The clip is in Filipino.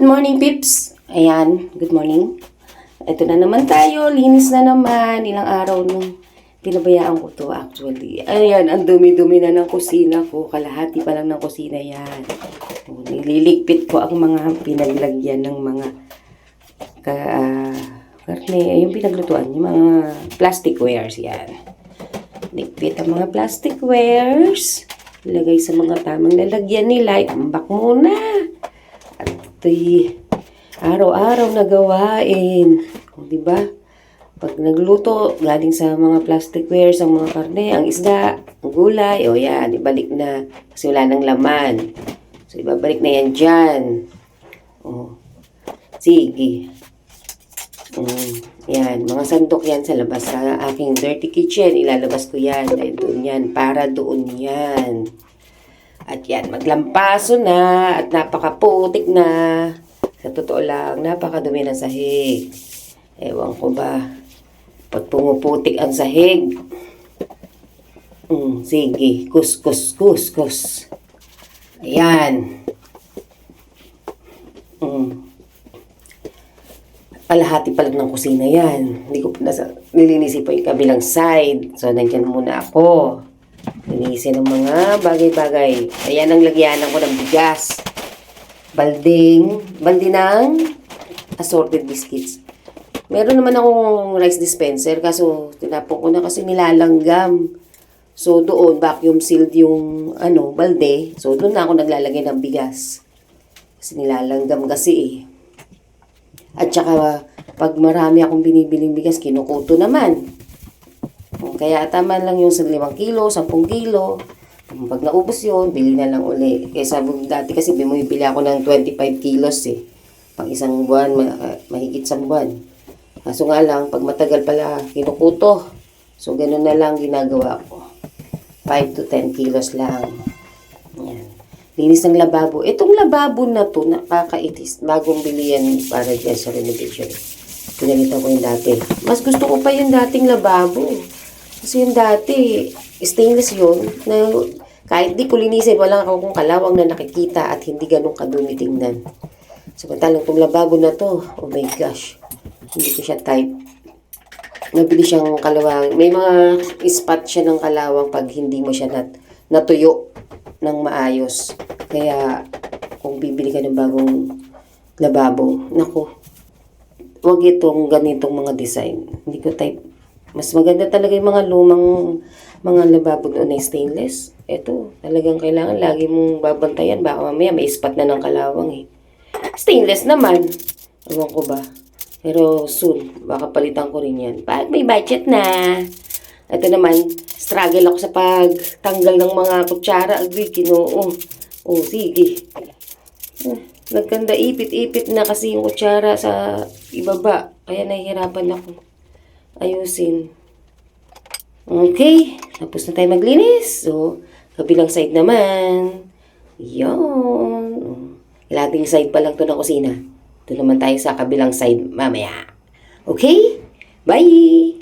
Good morning, Pips! Ayan, good morning. Ito na naman tayo, linis na naman. Ilang araw nung pinabayaan ko to actually. Ayan, ang dumi-dumi na ng kusina ko. Kalahati pa lang ng kusina yan. O, Nililigpit ko ang mga pinaglagyan ng mga ka, ah, karne, yung pinaglutuan, yung mga plasticwares yan. Ligpit ang mga plasticwares. Ilagay sa mga tamang lalagyan nila. Itambak muna. Ito'y araw-araw na gawain. O, di ba? Pag nagluto, galing sa mga plasticwares, ang mga karne, ang isda, ang gulay, o yan, ibalik na. Kasi wala nang laman. So, ibabalik na yan dyan. O, sige. Mm, yan, mga sandok yan sa labas sa aking dirty kitchen. Ilalabas ko yan. Dahil doon yan. Para doon yan. At yan, maglampaso na. At napakaputik na. Sa totoo lang, napakadumi ng sahig. Ewan ko ba. Pag pumuputik ang sahig. Mm, sige, kus, kus, kus, kus. Ayan. Mm kalahati pa lang ng kusina yan. Hindi ko pa nasa, nilinisin pa yung kabilang side. So, nandyan muna ako. Linisin ng mga bagay-bagay. Ayan ang lagyanan ko ng bigas. Balding, balde ng assorted biscuits. Meron naman akong rice dispenser kaso tinapon ko na kasi nilalanggam. So doon vacuum sealed yung ano, balde. So doon na ako naglalagay ng bigas. Kasi nilalanggam kasi eh. At saka, pag marami akong binibiling bigas, kinukuto naman. Kaya tama lang yung sa 5 kilo, 10 kilo. Pag naubos yun, bili na lang uli. Kaysa dati kasi bumibili ako ng 25 kilos eh. Pang isang buwan, ma- ah, mahigit sa buwan. Kaso nga lang, pag matagal pala, kinukuto. So, ganun na lang ginagawa ko. 5 to 10 kilos lang. Yan. Linis ng lababo. Itong lababo na to, nakakaitis. Bagong bili yan para dyan sa renovation. Pinalitan ko yung dati. Mas gusto ko pa yung dating lababo. Kasi yung dati, stainless yun, na kahit di ko linisin, wala akong kalawang na nakikita at hindi ganun kadumi tingnan. Samantalang itong lababo na to, oh my gosh, hindi ko siya type. Nabili siyang kalawang. May mga spot siya ng kalawang pag hindi mo siya nat natuyo ng maayos. Kaya, kung bibili ka ng bagong lababo, naku, wag itong ganitong mga design. Hindi ko type. Mas maganda talaga yung mga lumang mga lababo doon na stainless. Ito, talagang kailangan lagi mong babantayan. Baka mamaya may spot na ng kalawang eh. Stainless naman. Ewan ko ba. Pero soon, baka palitan ko rin yan. Pag may budget na. Ito naman, struggle ako sa pagtanggal ng mga kutsara. Agri, kinoo. Oh, sige. Eh, Nagkanda ipit-ipit na kasi yung kutsara sa ibaba. Kaya nahihirapan ako. Ayusin. Okay. Tapos na tayo maglinis. So, kabilang side naman. Yon. Ilating side pa lang to ng kusina. Doon naman tayo sa kabilang side mamaya. Okay? Bye!